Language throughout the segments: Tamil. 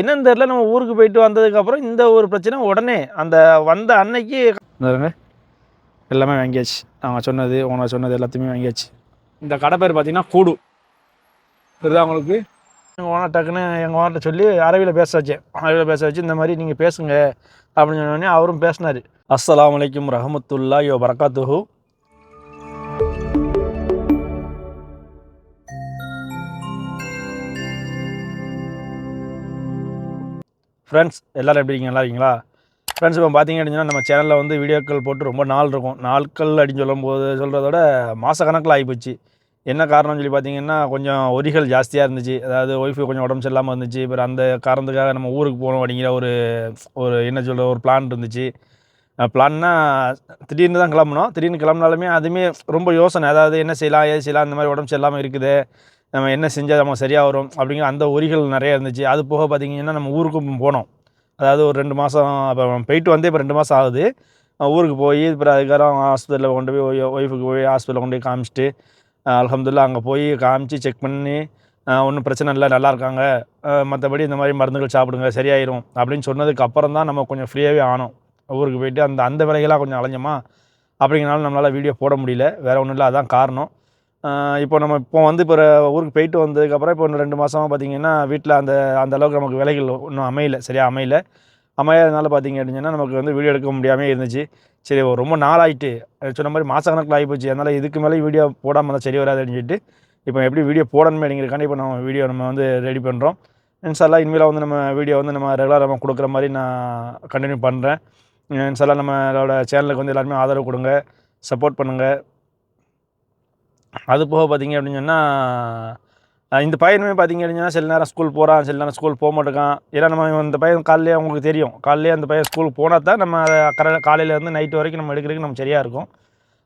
என்னன்னு தெரில நம்ம ஊருக்கு போயிட்டு வந்ததுக்கப்புறம் இந்த ஒரு பிரச்சனை உடனே அந்த வந்த அன்னைக்கு எல்லாமே வாங்கியாச்சு. அவங்க சொன்னது உனக்கு சொன்னது எல்லாத்தையுமே வாங்கியாச்சு. இந்த கடை பேர் பார்த்தீங்கன்னா கூடு. தெரியுதா உங்களுக்கு? எங்கள் ஓனர் டக்குன்னு எங்கள் ஓனர்கிட்ட சொல்லி அரபியில் பேச வச்சேன். அரபியில் பேச வச்சு இந்த மாதிரி நீங்கள் பேசுங்க அப்படின்னு சொன்னோடனே அவரும் பேசினார். அஸ்ஸலாமு அலைக்கும் ரஹமத்துல்லாஹி வ பரகாத்துஹு ஃப்ரெண்ட்ஸ் எல்லோரும் எப்படி இருக்கீங்க? நல்லா இருக்கீங்களா? ஃப்ரெண்ட்ஸ் இப்போ பார்த்தீங்க அப்படின்னா நம்ம சேனலில் வந்து வீடியோக்கள் போட்டு ரொம்ப நாள் இருக்கும். நாட்கள் அப்படின்னு சொல்லும்போது சொல்கிறதோட மாதக்கணக்கில் ஆகிப்போச்சு என்ன காரணம்னு சொல்லி பார்த்தீங்கன்னா கொஞ்சம் ஒரிகள் ஜாஸ்தியாக இருந்துச்சு. அதாவது ஒய்ஃபு கொஞ்சம் உடம்பு சரியில்லாமல் இருந்துச்சு. அப்புறம் அந்த காரணத்துக்காக நம்ம ஊருக்கு போகணும் அப்படிங்கிற ஒரு ஒரு என்ன சொல்கிற ஒரு பிளான் இருந்துச்சு. பிளான்னா திடீர்னு தான் கிளம்புனோம். திடீர்னு கிளம்புனாலுமே அதுவுமே ரொம்ப யோசனை. அதாவது என்ன செய்யலாம் ஏது செய்யலாம் இந்த மாதிரி உடம்பு சரியில்லாமல் இருக்குது. நம்ம என்ன செஞ்சால் நம்ம சரியாக வரும் அப்படிங்கிற அந்த ஒரிகள் நிறைய இருந்துச்சு. அது போக பார்த்தீங்கன்னா நம்ம ஊருக்கும் போனோம். அதாவது ஒரு ரெண்டு மாதம் அப்போ போயிட்டு வந்தே இப்போ ரெண்டு மாதம் ஆகுது. ஊருக்கு போய் இப்போ அதுக்கப்புறம் ஹாஸ்பிட்டலில் கொண்டு போய் ஒய்ஃபுக்கு போய் ஹாஸ்பிட்டலில் கொண்டு போய் காமிச்சிட்டு அலமதுல்லா அங்கே போய் காமிச்சு செக் பண்ணி ஒன்றும் பிரச்சனை இல்லை நல்லா இருக்காங்க. மற்றபடி இந்த மாதிரி மருந்துகள் சாப்பிடுங்க சரியாயிரும் அப்படின்னு சொன்னதுக்கு அப்புறம் தான் நம்ம கொஞ்சம் ஃப்ரீயாகவே ஆனோம். ஊருக்கு போயிட்டு அந்த அந்த வேலைகளாக கொஞ்சம் அலைஞ்சோமா அப்படிங்கிறனால நம்மளால் வீடியோ போட முடியல. வேறு ஒன்றும் இல்லை அதான் காரணம். இப்போ நம்ம இப்போ வந்து இப்போ ஊருக்கு போயிட்டு வந்ததுக்கப்புறம் இப்போ இன்னும் ரெண்டு மாதமாக பார்த்தீங்கன்னா வீட்டில் அந்த அந்த அளவுக்கு நமக்கு விலைகள் இன்னும் அமையல சரியாக அமையல. அமையாதனால பார்த்தீங்க அப்படின்னா நமக்கு வந்து வீடியோ எடுக்க முடியாமே இருந்துச்சு. சரி ரொம்ப நாள் ஆயிட்டு சொன்ன மாதிரி மாதக்கணக்கில் ஆகிப்போச்சு. அதனால் இதுக்கு மேலே வீடியோ போடாமல் தான் சரி வராது அப்படின்னு சொல்லிட்டு இப்போ எப்படி வீடியோ போடணுமே அப்படிங்கிறக்காண்டி இப்போ நம்ம வீடியோ நம்ம வந்து ரெடி பண்ணுறோம் இன்ஷால்லா இனிமேல் வந்து நம்ம வீடியோ வந்து நம்ம ரெகுலராக நம்ம கொடுக்குற மாதிரி நான் கண்டினியூ பண்ணுறேன் இன்ஷால்லா நம்மளோட சேனலுக்கு வந்து எல்லாருமே ஆதரவு கொடுங்க சப்போர்ட் பண்ணுங்கள் அது போக பார்த்தீங்க அப்படின்னு சொன்னால் இந்த பையனுமே பார்த்தீங்க அப்படின்னா சில நேரம் ஸ்கூல் போகிறான் சில நேரம் ஸ்கூல் போக மாட்டேங்கான் ஏன்னா நம்ம இந்த பையன் காலையிலே அவங்களுக்கு தெரியும். காலையிலே அந்த பையன் ஸ்கூலுக்கு போனால் தான் நம்ம அதை காலையில் காலையிலேருந்து நைட்டு வரைக்கும் நம்ம எடுக்கிறதுக்கு நம்ம சரியாக இருக்கும்.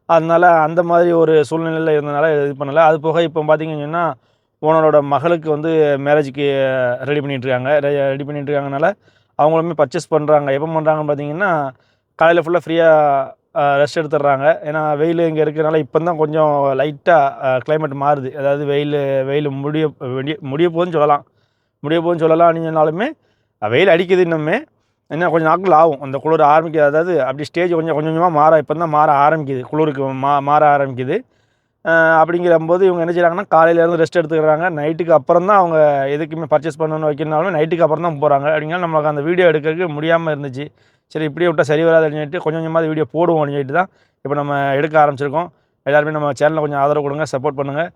அதனால அந்த மாதிரி ஒரு சூழ்நிலையில் இருந்தனால இது பண்ணலை. அது போக இப்போ பார்த்தீங்கன்னு சொன்னால் ஓனரோட மகளுக்கு வந்து மேரேஜுக்கு ரெடி பண்ணிகிட்ருக்காங்க ரெடி பண்ணிகிட்ருக்காங்கனால அவங்களுமே பர்ச்சேஸ் பண்ணுறாங்க எப்போ பண்ணுறாங்கன்னு பார்த்தீங்கன்னா காலையில் ஃபுல்லாக ஃப்ரீயாக ரெஸ்ட் எடுத்துடுறாங்க. ஏன்னா வெயில் இங்கே இருக்கிறனால இப்போ தான் கொஞ்சம் லைட்டாக கிளைமேட் மாறுது. அதாவது வெயில் வெயில் முடிய முடிய முடிய போகுதுன்னு சொல்லலாம். முடிய போதுன்னு சொல்லலாம் அப்படின்னாலுமே வெயில் அடிக்குது இன்னுமே. இன்னும் கொஞ்சம் நாட்கள் ஆகும். அந்த குளிர் ஆரம்பிக்க அதாவது அப்படி ஸ்டேஜ் கொஞ்சம் கொஞ்சம் கொஞ்சமாக மாற இப்போ தான் மாற ஆரம்பிக்குது. குளிருக்கு மா மாற ஆரம்பிக்குது. அப்படிங்கிறம்போது இவங்க என்ன செய்கிறாங்கன்னா காலையிலேருந்து ரெஸ்ட் எடுத்துக்கிறாங்க. நைட்டுக்கு அப்புறம் தான் அவங்க எதுக்குமே பர்ச்சேஸ் பண்ணணும்னு வைக்கணும்னாலும் நைட்டுக்கு அப்புறம் தான் போகிறாங்க அப்படிங்கிற நம்மளுக்கு அந்த வீடியோ எடுக்கிறதுக்கு முடியாமல் இருந்துச்சு. சரி இப்படியே விட்டால் சரி வராது அப்படின்னு சொல்லிட்டு கொஞ்சம் கொஞ்சமாக வீடியோ போடுவோம் அப்படின்னு சொல்லிட்டு தான் இப்போ நம்ம எடுக்க ஆரம்பிச்சிருக்கோம். எல்லாருமே நம்ம சேனலில் கொஞ்சம் ஆதரவு கொடுங்க சப்போர்ட் பண்ணுங்கள்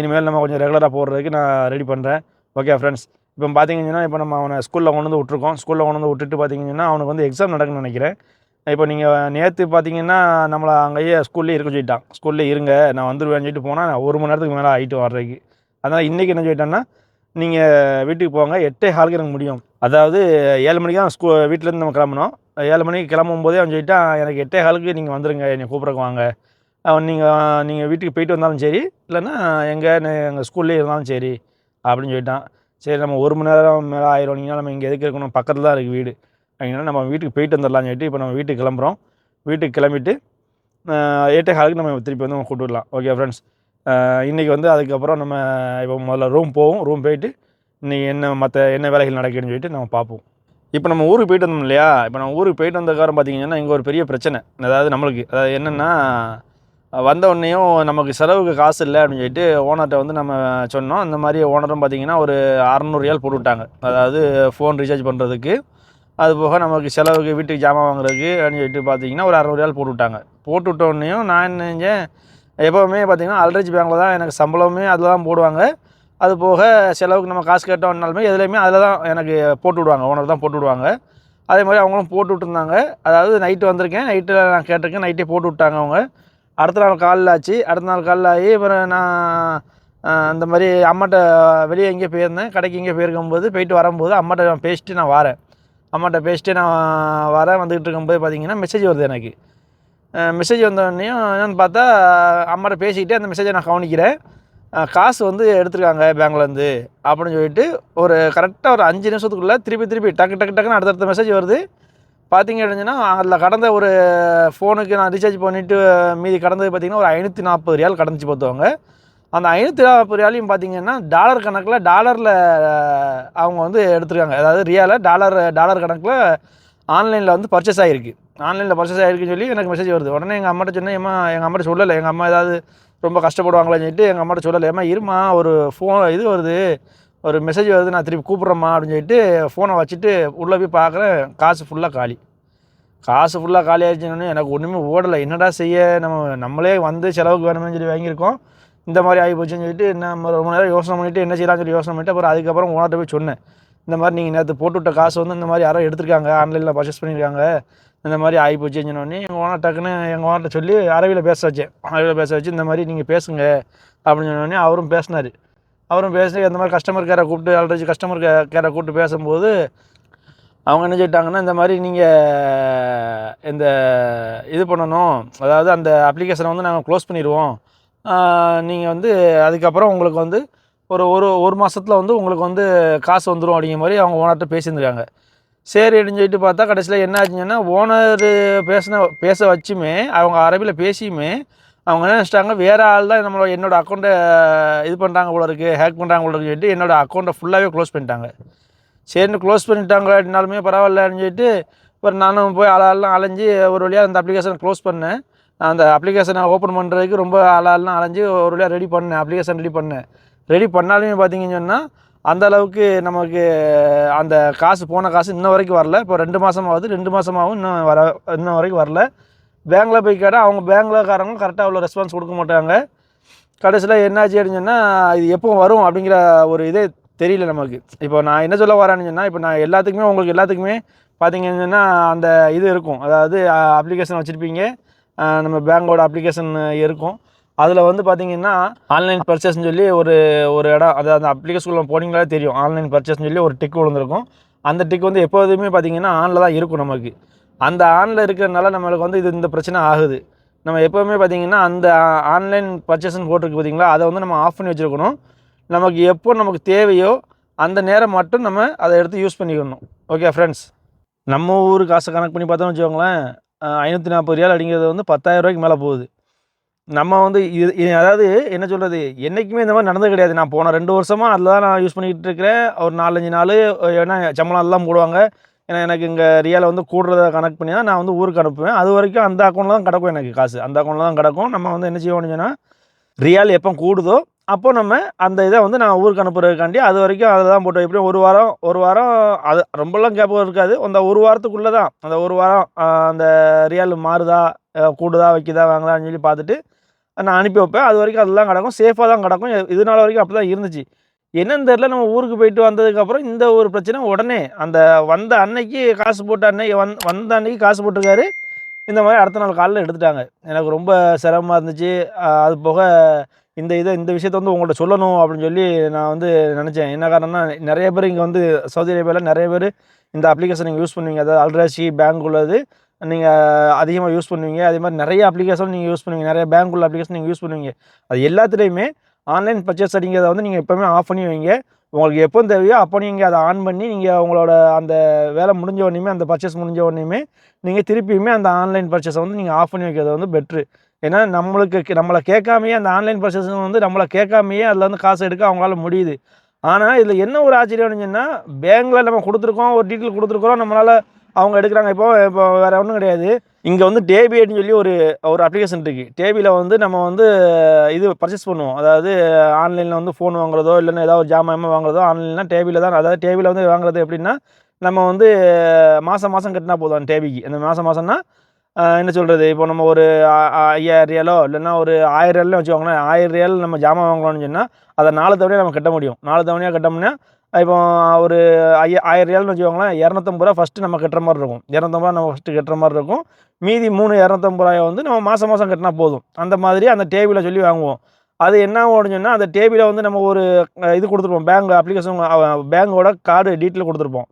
இனிமேல் நம்ம கொஞ்சம் ரெகுலராக போடுறதுக்கு நான் ரெடி பண்ணுறேன் ஓகே ஃப்ரெண்ட்ஸ் இப்போ பார்த்தீங்கன்னா இப்போ நம்ம அவனை ஸ்கூலில் கொண்டு வந்து விட்ருக்கோம் ஸ்கூலில் கொண்டு வந்து விட்டுட்டு பார்த்தீங்கன்னா அவனுக்கு வந்து எக்ஸாம் நடக்குன்னு நினைக்கிறேன். இப்போ நீங்கள் நேற்று பார்த்தீங்கன்னா நம்மளை அங்கேயே ஸ்கூல்லேயே இருக்க சொல்லிட்டான். ஸ்கூல்லே இருங்க நான் வந்துடுவேன்னு சொல்லிட்டு போனால் நான் ஒரு மணி நேரத்துக்கு மேலே ஆகிட்டு வர்றதுக்கு. அதனால் இன்றைக்கி என்ன சொல்லிட்டேன்னா நீங்கள் வீட்டுக்கு போங்க எட்டே ஹாலுக்கு எனக்கு முடியும். அதாவது ஏழு மணிக்கு தான் ஸ்கூ வீட்டிலேருந்து நம்ம கிளம்பணும். ஏழு மணிக்கு கிளம்பும் போதே அவன் சொல்லிட்டான் எனக்கு எட்டே ஹாலுக்கு நீங்கள் வந்துடுங்க என்னை கூப்பிட்றக்கு வாங்க. அவன் நீங்கள் நீங்கள் வீட்டுக்கு போயிட்டு வந்தாலும் சரி இல்லைன்னா எங்கே எங்கள் ஸ்கூல்லே இருந்தாலும் சரி அப்படின்னு சொல்லிட்டான். சரி நம்ம ஒரு மணி நேரம் மேலே ஆயிரும். நம்ம இங்கே எதுக்கு இருக்கணும்? பக்கத்தில் தான் இருக்குது வீடு. அப்படின்னா நம்ம வீட்டுக்கு போயிட்டு வந்துடலாம்னு சொல்லிட்டு இப்போ நம்ம வீட்டுக்கு கிளம்புறோம். வீட்டுக்கு கிளம்பிட்டு எட்டே ஹாலுக்கு நம்ம திருப்பி வந்து கூப்பிட்டு ஓகே ஃப்ரெண்ட்ஸ் இன்றைக்கி வந்து அதுக்கப்புறம் நம்ம இப்போ முதல்ல ரூம் போவோம். ரூம் போயிட்டு இன்றைக்கி என்ன மற்ற என்ன வேலைகள் நடக்குதுன்னு சொல்லிட்டு நம்ம பார்ப்போம். இப்போ நம்ம ஊருக்கு போயிட்டு வந்தோம் இல்லையா? இப்போ நம்ம ஊருக்கு போயிட்டு வந்ததுக்காரம் பார்த்தீங்கன்னா இங்கே ஒரு பெரிய பிரச்சனை. அதாவது நம்மளுக்கு அதாவது என்னென்னா வந்த உடனேயும் நமக்கு செலவுக்கு காசு இல்லை அப்படின்னு சொல்லிட்டு ஓனர்கிட்ட வந்து நம்ம சொன்னோம். இந்த மாதிரி ஓனரும் பார்த்தீங்கன்னா ஒரு அறநூறுயால் போட்டு விட்டாங்க. அதாவது ஃபோன் ரீசார்ஜ் பண்ணுறதுக்கு அது போக நமக்கு செலவுக்கு வீட்டுக்கு ஜாமான் வாங்குறதுக்கு அப்படின்னு சொல்லிட்டு பார்த்தீங்கன்னா ஒரு அறநூறுயால் போட்டு விட்டாங்க. போட்டு உடனேயும் நான் என்ன செஞ்சேன் எப்போவுமே பார்த்தீங்கன்னா அல்ரேஜ் பேங்கில் தான் எனக்கு சம்பளமே அதில் தான் போடுவாங்க. அது போக செலவுக்கு நம்ம காசு கேட்டோம்னாலுமே எதுலேயுமே அதில் தான் எனக்கு போட்டு விடுவாங்க. ஓனர் தான் போட்டு விடுவாங்க. அதே மாதிரி அவங்களும் போட்டு விட்டுருந்தாங்க. அதாவது நைட்டு வந்திருக்கேன். நைட்டில் நான் கேட்டிருக்கேன். நைட்டே போட்டு விட்டாங்க அவங்க. அடுத்த நாள் காலில் ஆச்சு. அடுத்த நாள் காலில் ஆகி அப்புறம் நான் அந்த மாதிரி அம்மாட்ட வெளியே எங்கேயோ போயிருந்தேன். கடைக்கு எங்கேயோ போயிருக்கும்போது போயிட்டு வரும்போது அம்மாட்ட பேசிட்டு நான் வரேன். அம்மாட்ட பேசிட்டு நான் வரேன். வந்துக்கிட்டு இருக்கும்போது பார்த்திங்கன்னா மெசேஜ் வருது எனக்கு. மெசேஜ் வந்தோடனையும் என்னென்னு பார்த்தா அம்மாட்ட பேசிக்கிட்டே அந்த மெசேஜை நான் கவனிக்கிறேன். காசு வந்து எடுத்திருக்காங்க பேங்க்லேருந்து அப்படின்னு சொல்லிட்டு ஒரு கரெக்டாக ஒரு அஞ்சு நிமிஷத்துக்குள்ளே திருப்பி திருப்பி டக்கு டக்கு டக்குன்னு அடுத்தடுத்த மெசேஜ் வருது. பார்த்தீங்க அப்படின்னா அதில் கடந்த ஒரு ஃபோனுக்கு நான் ரீசார்ஜ் பண்ணிவிட்டு மீதி கடந்தது பார்த்தீங்கன்னா ஒரு ஐநூற்றி நாற்பது ரியால் கடந்துச்சு பார்த்துவாங்க அந்த ஐநூற்றி நாற்பது ரியாலையும் பார்த்தீங்கன்னா டாலர் கணக்கில் டாலரில் அவங்க வந்து எடுத்திருக்காங்க. அதாவது ரியாலை டாலர் டாலர் கணக்கில் ஆன்லைனில் வந்து பர்ச்சேஸ் ஆகிருக்கு ஆன்லைனில் பர்ச்சேஸ் ஆகிருக்குன்னு சொல்லி எனக்கு மெசேஜ் வருது. உடனே எங்கள் அம்மாட்ட சொன்னேன் ஏமா எங்கள் அம்மாட்ட சொல்லலை. எங்கள் அம்மா ஏதாவது ரொம்ப கஷ்டப்படுவாங்களான்னு சொல்லிட்டு எங்கள் அம்மாட்ட சொல்லலை. ஏமா இருமா ஒரு ஃபோன் இது வருது. ஒரு மெசேஜ் வருது நான் திருப்பி கூப்பிட்றேம்மா அப்படின்னு சொல்லிட்டு ஃபோனை வச்சுட்டு உள்ளே போய் பார்க்குறேன் காசு ஃபுல்லாக காலி. காசு ஃபுல்லாக காலி ஆயிடுச்சுன்னு எனக்கு ஒன்றுமே ஓடலை. என்னடா செய்ய? நம்ம நம்மளே வந்து செலவுக்கு வேணும்னு சொல்லி வாங்கியிருக்கோம். இந்த மாதிரி ஆகி போச்சுன்னு சொல்லிட்டு நம்ம ரொம்ப நேரம் யோசனை பண்ணிவிட்டு என்ன செய்யலாம்னு சொல்லி யோசனை பண்ணிட்டு அப்புறம் அதுக்கப்புறம் ஓனர்கிட்ட போய் சொன்னேன். இந்த மாதிரி நீங்கள் நேற்று போட்டு விட்ட காசு வந்து இந்த மாதிரி யாரோ எடுத்திருக்காங்க ஆன்லைனில் பர்ச்சேஸ் பண்ணியிருக்காங்க. இந்த மாதிரி ஆகி போச்சுன்னு எங்கள் ஓனர் டக்குன்னு எங்கள் ஓனர்கிட்ட சொல்லி அரவியில் பேச வச்சேன். அரவியில் பேச வச்சு இந்த மாதிரி நீங்கள் பேசுங்க அப்படின்னு சொன்னோடனே அவரும் பேசினார். அவரும் பேசி இந்த மாதிரி கஸ்டமர் கேரை கூப்பிட்டு ஆல்ரெடி கஸ்டமர் கே கேரை கூப்பிட்டு பேசும்போது அவங்க என்ன சொல்லிட்டாங்கன்னா இந்த மாதிரி நீங்கள் இந்த இது பண்ணணும். அதாவது அந்த அப்ளிகேஷனை வந்து நாங்கள் க்ளோஸ் பண்ணிடுவோம். நீங்கள் வந்து அதுக்கப்புறம் உங்களுக்கு வந்து ஒரு ஒரு ஒரு மாதத்தில் வந்து உங்களுக்கு வந்து காசு வந்துடும் அப்படிங்கிற மாதிரி அவங்க ஓனர்கிட்ட பேசியிருந்துருக்காங்க. சரி அப்படின்னு சொல்லிட்டு பார்த்தா கடைசியில் என்ன ஆச்சுங்கன்னா ஓனர் பேசின பேச வச்சுமே அவங்க அரபியில் பேசியுமே அவங்க என்ன நினச்சிட்டாங்க வேறு ஆள் தான் நம்மளோட என்னோடய அக்கௌண்ட்டை இது பண்ணுறாங்க போல இருக்குது ஹேக் பண்ணுறாங்க போல இருக்குன்னு சொல்லிட்டு என்னோடய அக்கௌண்ட்டை ஃபுல்லாகவே க்ளோஸ் பண்ணிட்டாங்க. சரின்னு க்ளோஸ் பண்ணிட்டாங்க அப்படின்னாலுமே பரவாயில்லன்னு சொல்லிட்டு அப்புறம் நானும் போய் ஆளாலாம் அலைஞ்சு ஒரு வழியாக அந்த அப்ளிகேஷனை க்ளோஸ் பண்ணேன். அந்த அப்ளிகேஷனை ஓப்பன் பண்ணுறதுக்கு ரொம்ப ஆளாலாம் அலைஞ்சு ஒரு வழியாக ரெடி பண்ணேன் அப்ளிகேஷன் ரெடி பண்ணேன். ரெடி பண்ணாலுமே பார்த்தீங்கன்னு சொன்னால் அந்த அளவுக்கு நமக்கு அந்த காசு போன காசு இன்ன வரைக்கும் வரல. இப்போ ரெண்டு மாதமாவது ரெண்டு மாதமாகவும் இன்னும் வர இன்னும் வரைக்கும் வரல. பேங்க்கில் போய் கேட்டால் அவங்க பேங்க்லக்காரங்க கரெக்டாக அவ்வளோ ரெஸ்பான்ஸ் கொடுக்க மாட்டாங்க. கடைசியில் என்னாச்சு அப்படின்னு சொன்னால் இது எப்போ வரும் அப்படிங்கிற ஒரு இதே தெரியல நமக்கு. இப்போ நான் என்ன சொல்ல வரேன்னு சொன்னால் இப்போ நான் எல்லாத்துக்குமே உங்களுக்கு எல்லாத்துக்குமே பார்த்தீங்கன்னு சொன்னால் அந்த இது இருக்கும். அதாவது அப்ளிகேஷன் வச்சுருப்பீங்க. நம்ம பேங்கோட அப்ளிகேஷன் இருக்கும். அதில் வந்து பார்த்தீங்கன்னா ஆன்லைன் பர்ச்சேஸ்னு சொல்லி ஒரு ஒரு இடம் அதாவது அந்த அப்ளிகேஷனுக்குள்ள போனீங்களே தெரியும். ஆன்லைன் பர்ச்சேஸ்னு சொல்லி ஒரு டிக் விழுந்திருக்கும். அந்த டிக் வந்து எப்போதுமே பார்த்தீங்கன்னா ஆனில் தான் இருக்கும் நமக்கு. அந்த ஆனில் இருக்கிறதுனால நம்மளுக்கு வந்து இது இந்த பிரச்சனை ஆகுது. நம்ம எப்போவுமே பார்த்தீங்கன்னா அந்த ஆன்லைன் பர்ச்சேஸ்னு போட்டிருக்கு பார்த்தீங்களா அதை வந்து நம்ம ஆஃப் பண்ணி வச்சுருக்கணும். நமக்கு எப்போ நமக்கு தேவையோ அந்த நேரம் மட்டும் நம்ம அதை எடுத்து யூஸ் பண்ணிக்கணும். ஓகே ஃப்ரெண்ட்ஸ் நம்ம ஊர் காசை கணக்கு பண்ணி பார்த்தோம்னு வச்சுக்கோங்களேன் ஐநூற்றி நாற்பது ரியால் அப்படிங்கிறது வந்து பத்தாயிரம் ரூபாய்க்கு மேலே போகுது. நம்ம வந்து இது அதாவது என்ன சொல்கிறது என்றைக்குமே இந்த மாதிரி நடந்தது கிடையாது. நான் போன ரெண்டு வருஷமாக அதில் தான் நான் யூஸ் பண்ணிக்கிட்டு இருக்கிறேன். ஒரு நாலஞ்சு நாள் ஏன்னா சம்பளம் எல்லாம் போடுவாங்க. ஏன்னா எனக்கு இங்கே ரியலை வந்து கூடுறத கணக்கு பண்ணி தான் நான் வந்து ஊருக்கு அனுப்புவேன். அது வரைக்கும் அந்த அக்கௌண்ட்டில் தான் கிடக்கும் எனக்கு காசு. அந்த அக்கௌண்ட்டில் தான் கிடக்கும். நம்ம வந்து என்ன செய்ய முடிஞ்சோன்னா ரியால் எப்போ கூடுதோ அப்போ நம்ம அந்த இதை வந்து நான் ஊருக்கு அனுப்புறதுக்காண்டி அது வரைக்கும் அதை தான் போட்டோம் எப்படியும் ஒரு வாரம் ஒரு வாரம் அது ரொம்பலாம் கேப் இருக்காது. அந்த ஒரு வாரத்துக்குள்ளே தான் அந்த ஒரு வாரம் அந்த ரியல் மாறுதா கூடுதா வைக்குதா வாங்குதான்னு சொல்லி பார்த்துட்டு நான் அனுப்பி வைப்பேன். அது வரைக்கும் அதெல்லாம் கிடக்கும். சேஃபாக தான் கிடக்கும். இது- நாள் வரைக்கும் அப்படி தான் இருந்துச்சு. என்னன்னு தெரில நம்ம ஊருக்கு போயிட்டு வந்ததுக்கப்புறம் இந்த ஒரு பிரச்சனை உடனே அந்த வந்த அன்னைக்கு காசு போட்ட அன்னைக்கு வந் வந்த அன்னைக்கு காசு போட்டிருக்காரு. இந்த மாதிரி அடுத்த நாள் காலையில் எடுத்துட்டாங்க. எனக்கு ரொம்ப சிரமமாக இருந்துச்சு. அது போக இந்த இதை இந்த விஷயத்த வந்து உங்கள்கிட்ட சொல்லணும் அப்படின்னு சொல்லி நான் வந்து நினச்சேன். என்ன காரணம்னா நிறைய பேர் இங்கே வந்து சவுதி அரேபியாவில் நிறைய பேர் இந்த அப்ளிகேஷன் நீங்கள் யூஸ் பண்ணுவீங்க. அதாவது அல்ராசி பேங்க் உள்ளது. நீங்கள் அதிகமாக யூஸ் பண்ணுவீங்க. அதே மாதிரி நிறைய அப்ளிகேஷன் நீங்கள் யூஸ் பண்ணுவீங்க. நிறைய பேங்க் உள்ள அப்ளிகேஷன் நீங்கள் யூஸ் பண்ணுவீங்க. அது எல்லாத்துலேயுமே ஆன்லைன் பர்ச்சேஸ் அப்படிங்கிறத வந்து நீங்கள் எப்போவுமே ஆஃப் பண்ணி வைங்க. உங்களுக்கு எப்போ தேவையோ அப்போ நீங்கள் அதை ஆன் பண்ணி நீங்கள் உங்களோட அந்த வேலை முடிஞ்ச உடனேயுமே அந்த பர்ச்சேஸ் முடிஞ்ச உடனேயுமே நீங்கள் திருப்பியுமே அந்த ஆன்லைன் பர்ச்சேஸை வந்து நீங்கள் ஆஃப் பண்ணி வைக்கிறது வந்து பெட்ரு ஏன்னா நம்மளுக்கு கே- நம்மளை கேட்காமையே அந்த ஆன்லைன் பர்ச்சேஸ் வந்து நம்மளை கேட்காமையே அதில் வந்து காசு எடுக்க அவங்களால முடியுது. ஆனால் இதில் என்ன ஒரு ஆச்சரியம்னு சொன்னால் பேங்க்கில் நம்ம கொடுத்துருக்கோம் ஒரு டீட்டெயில் கொடுத்துருக்குறோம் நம்மளால் அவங்க எடுக்கிறாங்க. இப்போ இப்போ வேறு ஒன்றும் கிடையாது. இங்கே வந்து டேபி அப்படின்னு சொல்லி ஒரு ஒரு அப்ளிகேஷன் இருக்குது டேபியில் வந்து நம்ம வந்து இது பர்ச்சேஸ் பண்ணுவோம். அதாவது ஆன்லைனில் வந்து ஃபோன் வாங்குறதோ இல்லைன்னா ஏதாவது ஒரு ஜாமாயமாக வாங்குறதோ ஆன்லைனில் டேபியில் தான் அதாவது டேபியில் வந்து வாங்குறது எப்படின்னா நம்ம வந்து மாதம் மாதம் கட்டினா போதும் டேபிக்கு அந்த மாதம் மாதம்னா என்ன சொல்கிறது இப்போ நம்ம ஒரு ஆ- ஐயாயிரம் ரியாலோ இல்லைன்னா ஒரு ஆயிரம் ரியாலும் வச்சுக்கோங்களேன். ஆயிரம் ரியால் நம்ம ஜாமான் வாங்கலாம்னு சொன்னால் அதை நாலு தவணையாக நம்ம கட்ட முடியும். நாலு தவணையாக கட்டோம்னா இப்போ ஒரு ஐய ஆயிரம் ரியால்னு வச்சுக்கோங்களேன் இரநூத்தம்பது ரூபா ஃபஸ்ட்டு நம்ம கட்டுற மாதிரி இருக்கும். இரநூத்தம்பது ரூபா நம்ம ஃபஸ்ட்டு கட்டுற மாதிரி இருக்கும். மீதி மூணு இரநூத்தம்பது ரூபாயை வந்து நம்ம மாதம் மாதம் கட்டினா போதும். அந்த மாதிரி அந்த டேபிளை சொல்லி வாங்குவோம். அது என்ன ஆகும்னு சொன்னால் அந்த டேபிளை வந்து நம்ம ஒரு இது கொடுத்துருப்போம். பேங்க் அப்ளிகேஷன் பேங்கோட கார்டு டீட்டெயில் கொடுத்துருப்போம்.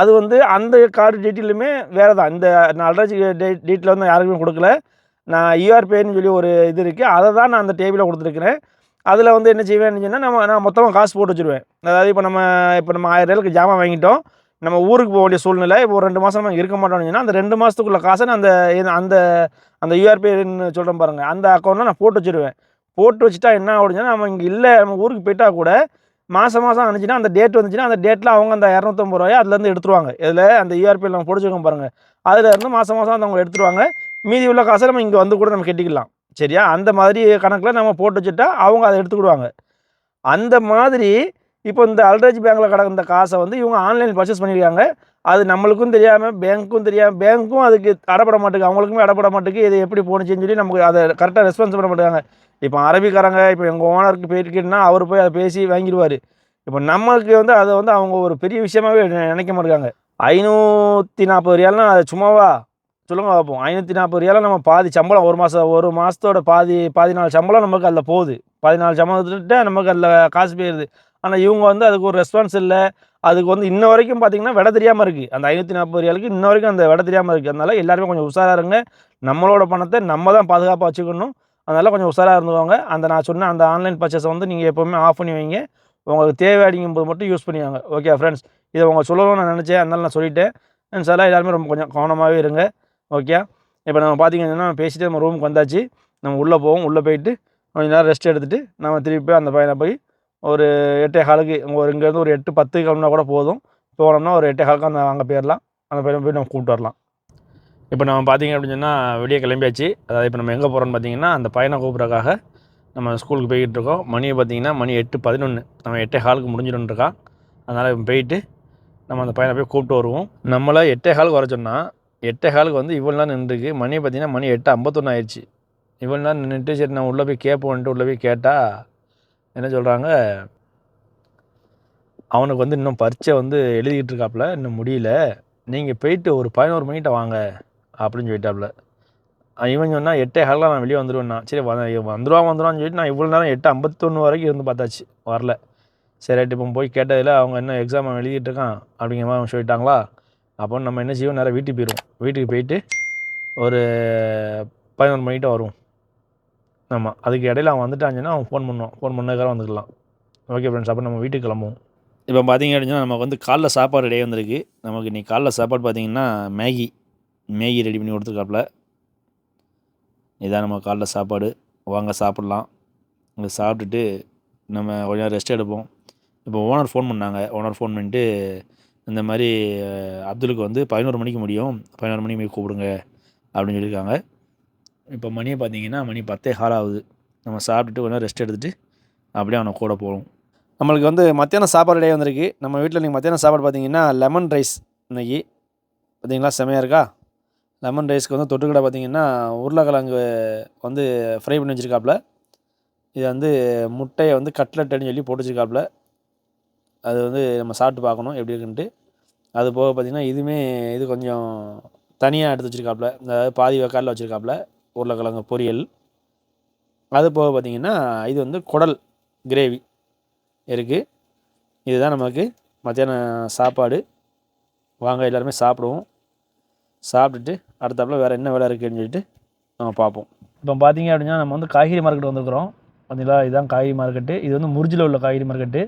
அது வந்து அந்த கார்டு டீட்டெயிலுமே வேறு தான் இந்த நான் அல்ராஜி டீட்டெயில் வந்து யாருக்குமே கொடுக்கல. நான் யூஆர்பின்னு சொல்லி ஒரு இது இருக்குது அதை தான் நான் அந்த டேபிளில் கொடுத்துருக்குறேன். அதில் வந்து என்ன செய்வேன் சொன்னால் நம்ம நான் மொத்தமாக காசு போட்டு வச்சுருவேன். அதாவது இப்போ நம்ம இப்போ நம்ம ஆயிரம் ரூபாய்க்கு ஜாமான் வாங்கிட்டோம். நம்ம ஊருக்கு போக வேண்டிய சூழ்நிலை இப்போ ஒரு ரெண்டு மாதம் நம்ம இருக்க மாட்டோம்னு சொன்னால் அந்த ரெண்டு மாதத்துக்குள்ள காசை நான் அந்த அந்த அந்த யூஆர்பின்னு சொல்கிறேன் பாருங்கள் அந்த அக்கௌண்ட்டில் நான் போட்டு வச்சுருவேன். போட்டு வச்சுட்டா என்ன அப்படின்னா நம்ம இங்கே இல்லை நம்ம ஊருக்கு போயிட்டால் கூட மாதம் மாதம் அனுச்சுன்னா அந்த டேட் வந்துச்சுன்னா அந்த டேட்டில் அவங்க அந்த இரநூத்தம்பது ரூபாய் அதுலேருந்து எடுத்துருவாங்க. இதில் அந்த யூஆர்பியில் நம்ம பிடிச்சிருக்கோம் பாருங்கள் அதில் இருந்து மாதம் மாதம் அந்த அவங்க எடுத்துருவாங்க. மீதி உள்ள காசை நம்ம இங்கே வந்து கூட நம்ம கட்டிக்கலாம். சரியா? அந்த மாதிரி கணக்கில் நம்ம போட்டு வச்சுட்டா அவங்க அதை எடுத்துக்கிடுவாங்க. அந்த மாதிரி இப்போ இந்த அல்ட்ரேஜ் பேங்க்கில் கிடக்கிற காசை வந்து இவங்க ஆன்லைன் பர்ச்சேஸ் பண்ணியிருக்காங்க. அது நம்மளுக்கும் தெரியாமல் பேங்க்கும் தெரியாமல் பேங்க்கும் அதுக்கு அடப்பட மாட்டேங்குது அவங்களுக்குமே அடப்பட மாட்டேங்குது இது எப்படி போணுச்சுன்னு சொல்லி நமக்கு அதை கரெக்டாக ரெஸ்பான்ஸ் பண்ண மாட்டேங்காங்க இப்போ அரபிக்காரங்க இப்போ எங்கள் ஓனருக்கு போயிருக்குன்னா அவர் போய் அதை பேசி வாங்கிடுவார். இப்போ நமக்கு வந்து அதை வந்து அவங்க ஒரு பெரிய விஷயமாவே நினைக்க மாட்டாங்க ஐநூற்றி நாற்பது ரியால்னா அது சும்மாவா? சொல்லுங்க பார்ப்போம் ஐநூற்றி நாற்பது ரியாலும் நம்ம பாதி சம்பளம் ஒரு மாதம் ஒரு மாதத்தோட பாதி பாதி நாள் சம்பளம் நமக்கு அதில் போகுது. பதினாலு சம்பளத்துட்ட நமக்கு அதில் காசு போயிடுது ஆனால் இவங்க வந்து அதுக்கு ஒரு ரெஸ்பான்ஸ் இல்லை. அதுக்கு வந்து இன்ன வரைக்கும் பார்த்தீங்கன்னா விட தெரியாமல் இருக்குது அந்த ஐநூற்றி நாற்பது ரியாலுக்கு இன்ன வரைக்கும் அந்த விட தெரியாமல் இருக்குது அதனால் எல்லாருமே கொஞ்சம் உஷாராக இருங்க. நம்மளோட பணத்தை நம்ம தான் பாதுகாப்பாக வச்சுக்கணும். அதனால் கொஞ்சம் உஷாராக இருந்துவாங்க அந்த நான் சொன்ன அந்த ஆன்லைன் பர்ச்சேஸை வந்து நீங்கள் எப்போவுமே ஆஃப் பண்ணி வைங்க. உங்களுக்கு தேவை அப்படிங்கும் போது மட்டும் யூஸ் பண்ணிவாங்க ஓகே ஃப்ரெண்ட்ஸ் இதை உங்கள் சொல்லணும்னு நான் நினச்சேன். அதனால் நான் சொல்லிட்டேன். இன்ஷால்லா எல்லாருமே ரொம்ப கொஞ்சம் கவனமாகவே இருங்க. ஓகே இப்போ நம்ம பார்த்திங்கன்னா பேசிட்டு நம்ம ரூமுக்கு வந்தாச்சு. நம்ம உள்ளே போவோம். உள்ளே போயிட்டு கொஞ்ச நேரம் ரெஸ்ட் எடுத்துகிட்டு நம்ம திருப்பி போய் அந்த பையனை போய் ஒரு எட்டே காலுக்கு ஒரு இங்கேருந்து ஒரு எட்டு பத்து கிளம்புனா கூட போதும். போனோம்னா ஒரு எட்டே காலுக்கு அந்த அங்கே போயிடலாம் அந்த பையனை போய் நம்ம கூப்பிட்டு வரலாம். இப்போ நம்ம பார்த்தீங்க அப்படின்னு சொன்னால் வெளியே கிளம்பியாச்சு. அதாவது இப்போ நம்ம எங்கே போகிறோம்னு பார்த்தீங்கன்னா அந்த பையனை கூப்பிட்றக்காக நம்ம ஸ்கூலுக்கு போய்கிட்டு இருக்கோம். மணியை பார்த்திங்கன்னா மணி எட்டு பதினொன்று நம்ம எட்டே காலுக்கு முடிஞ்சிடும்னு அதனால் இப்போ போயிட்டு நம்ம அந்த பையனை போய் கூப்பிட்டு வருவோம். நம்மளை எட்டே காலுக்கு வர சொன்னால் எட்டே காலுக்கு வந்து இவ்வளோ நேரம் நின்றுருக்கு. மணி பார்த்தீங்கன்னா மணி எட்டு ஐம்பத்தொன்று ஆயிடுச்சு. இவ்வளோ நேரம் நின்றுட்டு சரி நான் உள்ளே போய் கேட்போன்ட்டு உள்ளே போய் கேட்டால் என்ன சொல்கிறாங்க அவனுக்கு வந்து இன்னும் பரீட்சை வந்து எழுதிக்கிட்டு இருக்காப்புல இன்னும் முடியல. நீங்கள் போயிட்டு ஒரு பதினோரு மணிக்கிட்ட வாங்க அப்படின்னு சொல்லிட்டாப்புல இவன் சொன்னால் எட்டே காலில் நான் வெளியே வந்துடுவேன்னா சரி வ வந்துடுவான் வந்துடுவான்னு சொல்லிட்டு நான் இவ்வளோ நேரம் எட்டு ஐம்பத்தொன்று வரைக்கும் இருந்து பார்த்தாச்சு. வரல. சரி இப்போ போய் கேட்டதில் அவங்க இன்னும் எக்ஸாம் அவன் எழுதிட்டு இருக்கான் அப்படிங்கிற மாதிரி அவங்க சொல்லிட்டாங்களா? அப்போ நம்ம என்ன செய்வோம்? நேராக வீட்டுக்கு போயிடுவோம். வீட்டுக்கு போயிட்டு ஒரு பதினொரு மணிக்கிட்ட வருவோம். ஆமாம் அதுக்கு இடையில அவன் வந்துட்டாங்கன்னா அவன் ஃபோன் பண்ணுவான். ஃபோன் பண்ணதுக்காக வந்துக்கலாம். ஓகே ஃப்ரெண்ட்ஸ் அப்போ நம்ம வீட்டுக்கு கிளம்புவோம். இப்போ பார்த்திங்க அப்படின்னா நமக்கு வந்து காலைல சாப்பாடு ரெடியாக வந்திருக்கு. நமக்கு இன்னைக்கு காலைல சாப்பாடு பார்த்தீங்கன்னா மேகி. மேகி ரெடி பண்ணி கொடுத்துருக்காப்புல. இதான் நம்ம காலைல சாப்பாடு. வாங்க சாப்பிட்லாம். இங்கே சாப்பிட்டுட்டு நம்ம கொஞ்ச நேரம் ரெஸ்ட் எடுப்போம். இப்போ ஓனர் ஃபோன் பண்ணாங்க. ஓனர் ஃபோன் பண்ணிட்டு இந்த மாதிரி அப்துலுக்கு வந்து பதினோரு மணிக்கு முடியும். பதினோரு மணிக்கு போய் கூப்பிடுங்க அப்படின்னு சொல்லியிருக்காங்க. இப்போ மணியை பார்த்தீங்கன்னா மணி பத்தே ஹால் ஆகுது. நம்ம சாப்பிட்டுட்டு கொஞ்சம் ரெஸ்ட் எடுத்துகிட்டு அப்படியே அவனை கூட போகணும். நம்மளுக்கு வந்து மத்தியானம் சாப்பாடு ரெடியாக வந்திருக்கு. நம்ம வீட்டில் நீங்கள் மத்தியானம் சாப்பாடு பார்த்தீங்கன்னா லெமன் ரைஸ் இன்னைக்கு. பார்த்தீங்களா? செமையாக இருக்கா? லெமன் ரைஸ்க்கு வந்து தொட்டுக்கடை பார்த்தீங்கன்னா உருளைக்கிழங்கு வந்து ஃப்ரை பண்ணி வச்சுருக்காப்புல. இது வந்து முட்டையை வந்து கட்லெட்டுன்னு சொல்லி போட்டு வச்சுருக்காப்புல. அது வந்து நம்ம சாப்பிட்டு பார்க்கணும் எப்படி இருக்குன்ட்டு. அது போக பார்த்திங்கன்னா இதுவுமே இது கொஞ்சம் தனியாக எடுத்து வச்சுருக்காப்புல. அதாவது பாதி வக்காரில் வச்சுருக்காப்புல உருளைக்கிழங்கு பொரியல். அது போக பார்த்திங்கன்னா இது வந்து குடல் கிரேவி இருக்குது இதுதான் நமக்கு மத்தியானம் சாப்பாடு. வாங்க எல்லாருமே சாப்பிடுவோம். சாப்பிட்டுட்டு அடுத்தாப்புல வேறு என்ன வேலை இருக்குதுன்னு சொல்லிட்டு நம்ம பார்ப்போம். இப்போ பார்த்தீங்க அப்படின்னா நம்ம வந்து காய்கறி மார்க்கெட் வந்திருக்கிறோம். பார்த்தீங்களா? இதுதான் காய்கறி மார்க்கெட்டு இது வந்து முறிஞ்சில் உள்ள காய்கறி மார்க்கெட்டு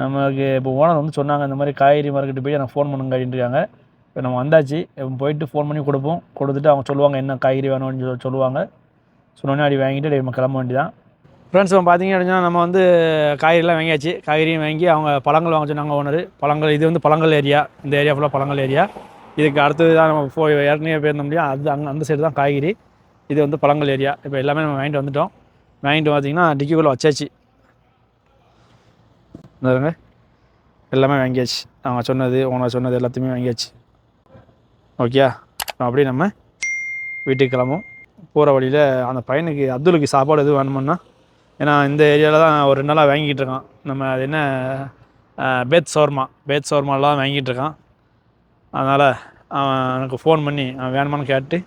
நமக்கு இப்போ ஓனர் வந்து சொன்னாங்க இந்த மாதிரி காய்கறி மார்க்கெட்டு போய் எனக்கு ஃபோன் பண்ணுங்க அப்படின்றாங்க இப்போ நம்ம வந்தாச்சு இப்போ போயிட்டு ஃபோன் பண்ணி கொடுப்போம். கொடுத்துட்டு அவங்க சொல்லுவாங்க என்ன காய்கறி வேணும்னு சொல்லி சொல்லுவாங்க. சொன்னோன்னே அப்படி வாங்கிட்டு நம்ம கிளம்ப வேண்டியதான் ஃப்ரெண்ட்ஸ் இப்போ பார்த்தீங்க அப்படின்னா நம்ம வந்து காய்கறிலாம் வாங்கியாச்சு. காய்கறியும் வாங்கி அவங்க பழங்கள் வாங்க சொன்னாங்க ஓனர் பழங்கள் இது வந்து பழங்கள் ஏரியா இந்த ஏரியா ஃபுல்லாக பழங்கள் ஏரியா இதுக்கு அடுத்தது தான் நம்ம போய் ஏற்கனவே போயிருந்தோம் இல்லையா அது அங்கே அந்த சைடு தான் காய்கறி. இது வந்து பழங்கள் ஏரியா இப்போ எல்லாமே நம்ம வாங்கிட்டு வந்துட்டோம். வாங்கிட்டு பார்த்தீங்கன்னா டிக்கிக்குள்ளே வச்சாச்சு. பாருங்க. எல்லாமே வாங்கியாச்சு. அவங்க சொன்னது ஓனர் சொன்னது எல்லாத்தையுமே வாங்கியாச்சு. ஓகேயா? அப்படியே நம்ம வீட்டுக்கு கிளம்பும் போகிற வழியில் அந்த பையனுக்கு அப்துலுக்கு சாப்பாடு எதுவும் வேணுமுன்னா ஏன்னா இந்த ஏரியாவில் தான் ஒரு ரெண்டு நாளாக வாங்கிக்கிட்டு இருக்கான். நம்ம அது என்ன பேத் சோர்மா. பேத் சோர்மாலாம் வாங்கிட்டு இருக்கான். அதனால் அவன் எனக்கு ஃபோன் பண்ணி அவன் வேணுமான்னு கேட்டு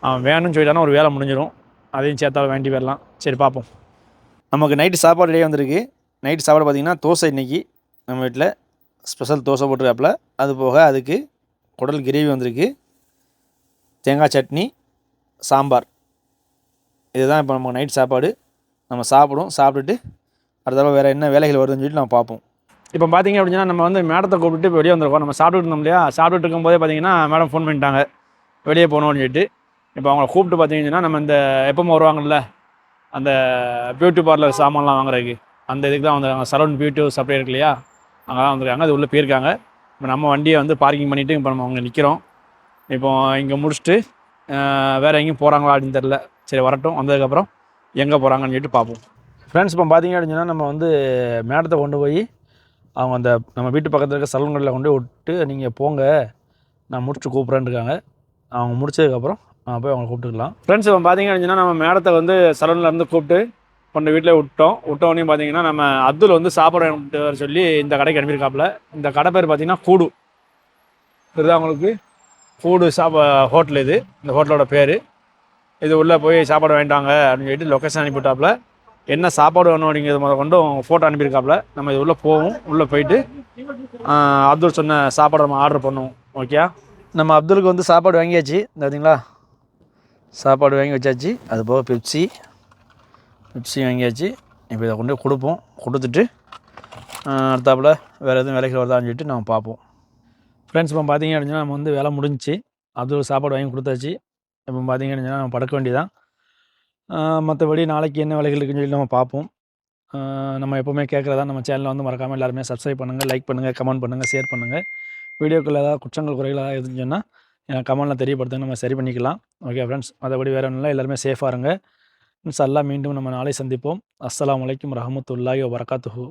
அவன் வேணும்னு சொல்லிட்டானா ஒரு வேலை முடிஞ்சிடும் அதையும் சேர்த்தாலும் வேண்டி வரலாம் சரி பார்ப்போம். நமக்கு நைட்டு சாப்பாடு ரெடியாக வந்திருக்கு. நைட் சாப்பாடு பார்த்திங்கன்னா தோசை இன்னைக்கு நம்ம வீட்டில் ஸ்பெஷல் தோசை போட்டிருக்காப்புல. அது போக அதுக்கு குடல் கிரேவி வந்திருக்கு. தேங்காய் சட்னி சாம்பார். இதுதான் இப்போ நம்ம நைட் சாப்பாடு. நம்ம சாப்பிடுவோம். சாப்பிட்டுட்டு அடுத்த தடவை வேறு என்ன வேலைகள் வருதுன்னு சொல்லிட்டு நம்ம பார்ப்போம். இப்போ பார்த்தீங்க அப்படின்னா நம்ம வந்து மேடத்தை கூப்பிட்டு இப்போ வெளியே வந்திருக்கோம். நம்ம சாப்பிட்டுட்டு இருந்தோம் இல்லையா? சாப்பிட்டுட்டு இருக்கும்போதே பார்த்தீங்கன்னா மேடம் ஃபோன் பண்ணிட்டாங்க. வெளியே போகணும்னு சொல்லிட்டு. இப்போ அவங்கள கூப்பிட்டு பார்த்தீங்கன்னா நம்ம இந்த எப்போ வருவாங்கல்ல? அந்த பியூட்டி பார்லர் சாமான்லாம் வாங்குறதுக்கு. அந்த இதுக்கு தான் வந்திருக்காங்க. சரௌண்ட் பியூட்டி சப்ளை இருக்கு இல்லையா? அங்கே தான் வந்திருக்காங்க. அது உள்ளே போயிருக்காங்க. இப்போ நம்ம வண்டியை வந்து பார்க்கிங் பண்ணிவிட்டு இப்போ நம்ம அங்கே நிற்கிறோம் இப்போ இங்கே முடிச்சுட்டு வேறு எங்கேயும் போகிறாங்களா அப்படின்னு தெரில சரி வரட்டும். வந்ததுக்கப்புறம் எங்கே போகிறாங்கன்னு சொல்லிட்டு பார்ப்போம். ஃப்ரெண்ட்ஸ் இப்போ பார்த்தீங்க அப்படின்னு நம்ம வந்து மேடத்தை கொண்டு போய் அவங்க அந்த நம்ம வீட்டு பக்கத்தில் இருக்க சலூன்களில் கொண்டு போய் விட்டு நீங்கள் போங்க. நான் முடிச்சுட்டு கூப்பிட்றேன்னு இருக்காங்க. அவங்க முடிச்சதுக்கப்புறம் நான் போய் அவங்களை கூப்பிட்டுக்கலாம். ஃப்ரெண்ட்ஸ் இப்போ பார்த்தீங்க அப்படின்னா நம்ம மேடத்தை வந்து சலூனில் இருந்து கூப்பிட்டு கொண்டு வீட்டில் விட்டோம். விட்டோடனே பார்த்தீங்கன்னா நம்ம அப்துல் வந்து சாப்பாடு வர சொல்லி இந்த கடைக்கு அனுப்பியிருக்காப்புல. இந்த கடை பேர் பார்த்தீங்கன்னா கூடு. இதுதான் உங்களுக்கு? கூடு சாப்பா ஹோட்டல் இது. இந்த ஹோட்டலோட பேர். இது உள்ளே போய் சாப்பாடு வாங்கிட்டாங்க அப்படின்னு சொல்லிட்டு லொக்கேஷன் அனுப்பிவிட்டாப்புல. என்ன சாப்பாடு வேணும் அப்படிங்கிறது முத கொண்டும் ஃபோட்டோ அனுப்பியிருக்காப்புல. நம்ம இது உள்ளே போவோம். உள்ளே போயிட்டு அப்துல் சொன்ன சாப்பாடு நம்ம ஆர்டர் பண்ணுவோம். ஓகே நம்ம அப்துலுக்கு வந்து சாப்பாடு வாங்கியாச்சு. இந்த பார்த்தீங்களா சாப்பாடு வாங்கி வச்சாச்சு. அது போக பெப்சி. மிக்சி வாங்கியாச்சு. இப்போ இதை கொண்டு போய் கொடுப்போம். கொடுத்துட்டு அடுத்தாப்பில் அடுத்தாப்புல வேறு எதுவும் வேலைக்கு வருதான்னு சொல்லிட்டு நம்ம பார்ப்போம். ஃப்ரெண்ட்ஸ் இப்போ பார்த்தீங்க அப்படின்னா நம்ம வந்து வேலை முடிஞ்சுச்சு. அது சாப்பாடு வாங்கி கொடுத்தாச்சு. இப்போ பார்த்தீங்க அப்படின்னா நம்ம படுக்க வேண்டியதான் மற்றபடி நாளைக்கு என்ன வேலைகள் இருக்குன்னு சொல்லி நம்ம பார்ப்போம். நம்ம எப்போவுமே கேட்குறதா நம்ம சேனலை வந்து மறக்காமல் எல்லாருமே சப்ஸ்கிரைப் பண்ணுங்கள் லைக் பண்ணுங்கள் கமெண்ட் பண்ணுங்கள் ஷேர் பண்ணுங்கள் வீடியோக்குள்ள ஏதாவது குற்றங்கள் குறைகளாக இருந்துச்சுன்னா எனக்கு கமெண்ட்டில் தெரியப்படுத்துங்க. நம்ம சரி பண்ணிக்கலாம். ஓகே ஃப்ரெண்ட்ஸ் மற்றபடி வேறு ஒன்றும் எல்லாருமே சேஃபாக இருங்க. இன்ஷா மீண்டும் நம்ம நாளை சந்திப்போம். அஸ்லாம் அலைக்கும் ரஹமத்துல்லாஹி வரகாத்துஹூ